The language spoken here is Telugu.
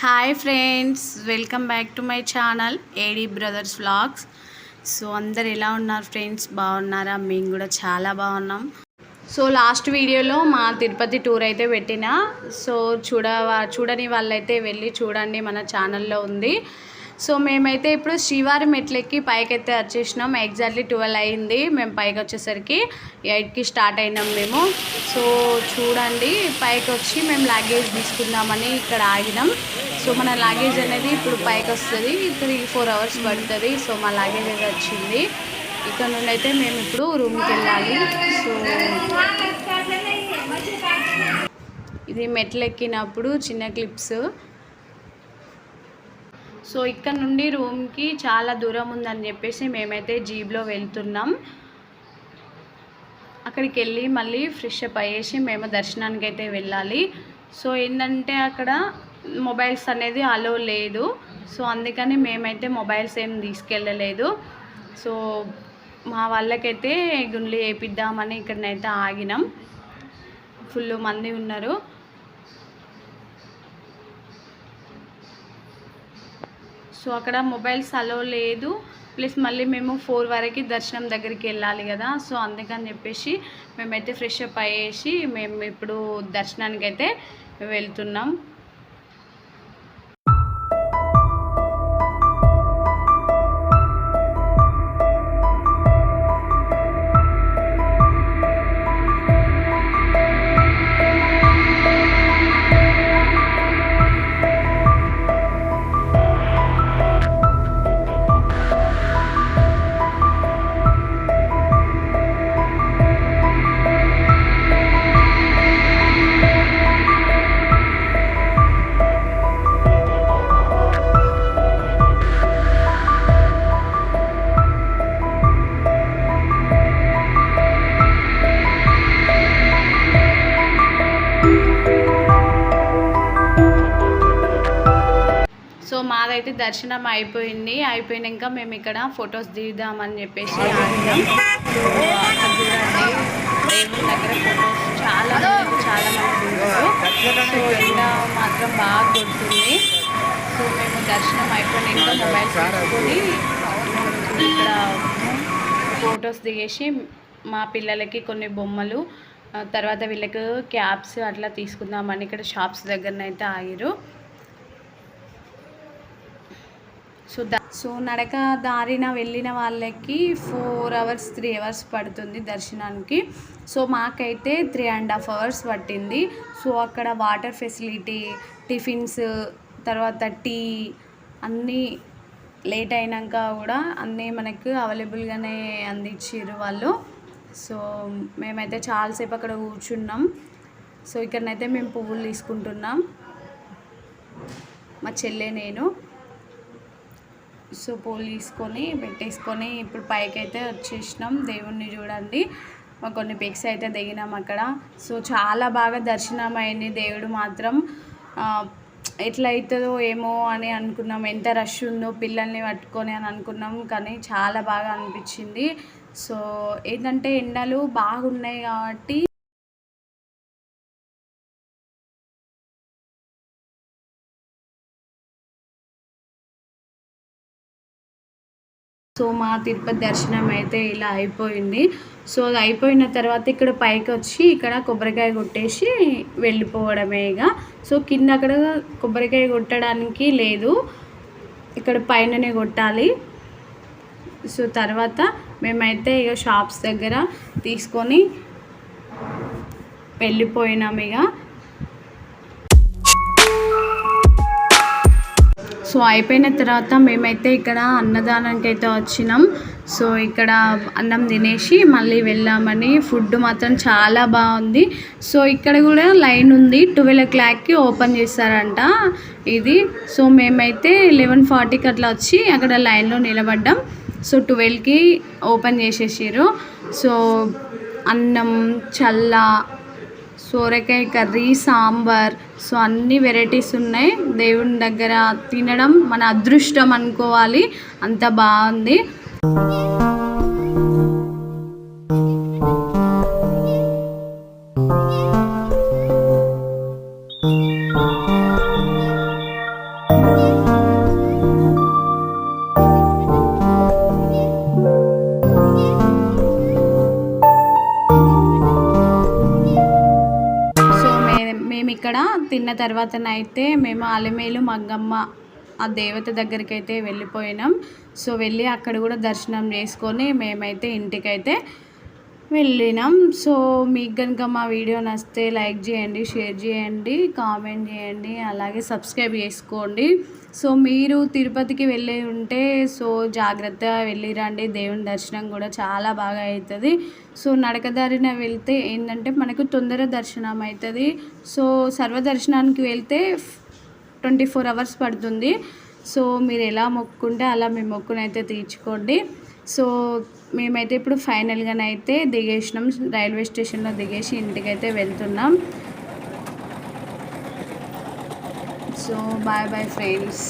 Hi friends welcome back to my channel AD brothers vlogs so అందరు ఎలా ఉన్నారు ఫ్రెండ్స్ బాగున్నారా? మేము కూడా చాలా బాగున్నాం. సో లాస్ట్ వీడియోలో మా తిరుపతి టూర్ అయితే పెట్టిన. సో చూడ చూడని వాళ్ళైతే వెళ్ళి చూడండి మన ఛానల్లో ఉంది. సో మేమైతే ఇప్పుడు శ్రీవారి మెట్లెక్కి పైకైతే వచ్చేసినాం. ఎగ్జాక్ట్లీ ట్వెల్వ్ అయింది. మేము పైకి వచ్చేసరికి ఎయిట్కి స్టార్ట్ అయినాం మేము. సో చూడండి పైకి వచ్చి మేము లగేజ్ తీసుకుందామని ఇక్కడ ఆగినాం. సో మన లగేజ్ అనేది ఇప్పుడు పైకి వస్తుంది. త్రీ ఫోర్ అవర్స్ పడుతుంది. సో మా లగేజ్ అయితే వచ్చింది. ఇక్కడ నుండి అయితే మేము ఇప్పుడు రూమ్కి వెళ్ళాలి. సో ఇది మెట్లు ఎక్కినప్పుడు చిన్న క్లిప్స్ సో ఇక్కడ నుండి రూమ్కి చాలా దూరం ఉందని చెప్పేసి మేమైతే జీబ్లో వెళ్తున్నాం. అక్కడికి వెళ్ళి మళ్ళీ ఫ్రెష్ అప్ అయ్యేసి మేము దర్శనానికి అయితే వెళ్ళాలి. సో ఏంటంటే అక్కడ మొబైల్స్ అనేది అలో లేదు. సో అందుకని మేమైతే మొబైల్స్ ఏం తీసుకెళ్ళలేదు. సో మా వాళ్ళకైతే గుండ్లు వేపిద్దామని ఇక్కడనైతే ఆగినాం. ఫుల్ మంది ఉన్నారు. సో అక్కడ మొబైల్స్ అలో లేదు. ప్లస్ మళ్ళీ మేము ఫోర్ వరకు దర్శనం దగ్గరికి వెళ్ళాలి కదా. సో అందుకని చెప్పేసి మేమైతే ఫ్రెష్ అప్ అయ్యేసి మేము ఇప్పుడు దర్శనానికి అయితే వెళ్తున్నాం. సో మాదైతే దర్శనం అయిపోయింది. అయిపోయినాక మేము ఇక్కడ ఫొటోస్ దిగుదామని చెప్పేసి దేవుని దగ్గర ఫొటోస్ చాలా చాలా మంది సో ఎండ మాత్రం బాగా కొడుతుంది. సో మేము దర్శనం అయిపోయినాక మొబైల్ తీసుకొని ఇక్కడ ఫొటోస్ దిగేసి మా పిల్లలకి కొన్ని బొమ్మలు తర్వాత వీళ్ళకి క్యాప్స్ అట్లా తీసుకుందామని ఇక్కడ షాప్స్ దగ్గరనైతే ఆగిరు సో ద సో నడక దారిన వెళ్ళిన వాళ్ళకి ఫోర్ అవర్స్ త్రీ అవర్స్ పడుతుంది దర్శనానికి. సో మాకైతే త్రీ అండ్ హాఫ్ అవర్స్ పట్టింది. సో అక్కడ వాటర్ ఫెసిలిటీ టిఫిన్స్ తర్వాత టీ అన్నీ లేట్ అయినాక కూడా అన్నీ మనకు అవైలబుల్గానే అందించారు వాళ్ళు. సో మేమైతే చాలాసేపు అక్కడ కూర్చున్నాం. సో ఇక్కడనైతే మేము పువ్వులు తీసుకుంటున్నాం. మా చెల్లె నేను. సో పూలు తీసుకొని పెట్టేసుకొని ఇప్పుడు పైకి అయితే వచ్చేసినాం. దేవుణ్ణి చూడండి. కొన్ని పిక్స్ అయితే దిగినాం అక్కడ. సో చాలా బాగా దర్శనం అయింది దేవుడు మాత్రం. ఎట్లా అవుతుందో ఏమో అని అనుకున్నాం. ఎంత రష్ ఉందో పిల్లల్ని పట్టుకొని అని అనుకున్నాం. కానీ చాలా బాగా అనిపించింది. సో ఏంటంటే ఎండలు బాగున్నాయి కాబట్టి సో మా తిరుపతి దర్శనం అయితే ఇలా అయిపోయింది. సో అది అయిపోయిన తర్వాత ఇక్కడ పైకి వచ్చి ఇక్కడ కొబ్బరికాయ కొట్టేసి వెళ్ళిపోవడమే ఇక. సో కింద అక్కడ కొబ్బరికాయ కొట్టడానికి లేదు. ఇక్కడ పైననే కొట్టాలి. సో తర్వాత మేమైతే ఇక షాప్స్ దగ్గర తీసుకొని వెళ్ళిపోయినాం ఇక. సో అయిపోయిన తర్వాత మేమైతే ఇక్కడ అన్నదానానికి అయితే వచ్చినాం. సో ఇక్కడ అన్నం తినేసి మళ్ళీ వెళ్ళామని ఫుడ్ మాత్రం చాలా బాగుంది. సో ఇక్కడ కూడా లైన్ ఉంది. ట్వెల్వ్ ఓ క్లాక్కి ఓపెన్ చేస్తారంట ఇది. సో మేమైతే లెవెన్ ఫార్టీకి అట్లా వచ్చి అక్కడ లైన్లో నిలబడ్డాం. సో ట్వెల్వ్కి ఓపెన్ చేసేసారు సో అన్నం చల్ల సోరకాయ కర్రీ సాంబార్. సో అన్ని వెరైటీస్ ఉన్నాయి. దేవుని దగ్గర తినడం మన అదృష్టం అనుకోవాలి. అంత బాగుంది. thank you తిన్న తర్వాతనైతే మేము అలమేలు మంగమ్మ ఆ దేవత దగ్గరికి అయితే వెళ్ళిపోయినాం. సో వెళ్ళి అక్కడ కూడా దర్శనం చేసుకొని మేమైతే ఇంటికైతే వెళ్ళినాం. సో మీకు కనుక మా వీడియో నచ్చితే లైక్ చేయండి షేర్ చేయండి కామెంట్ చేయండి అలాగే సబ్స్క్రైబ్ చేసుకోండి. సో మీరు తిరుపతికి వెళ్ళి ఉంటే సో జాగ్రత్తగా వెళ్ళిరండి దేవుని దర్శనం కూడా చాలా బాగా అవుతుంది. సో నడకదారిన వెళ్తే ఏంటంటే మనకు తొందర దర్శనం అవుతుంది. సో సర్వదర్శనానికి వెళ్తే ట్వంటీ ఫోర్ అవర్స్ పడుతుంది. సో మీరు ఎలా మొక్కుకుంటే అలా మీ మొక్కునైతే తీర్చుకోండి. సో మేమైతే ఇప్పుడు ఫైనల్గానైతే దిగేసినాం. రైల్వే స్టేషన్లో దిగేసి ఇంటికైతే వెళ్తున్నాం. So bye bye friends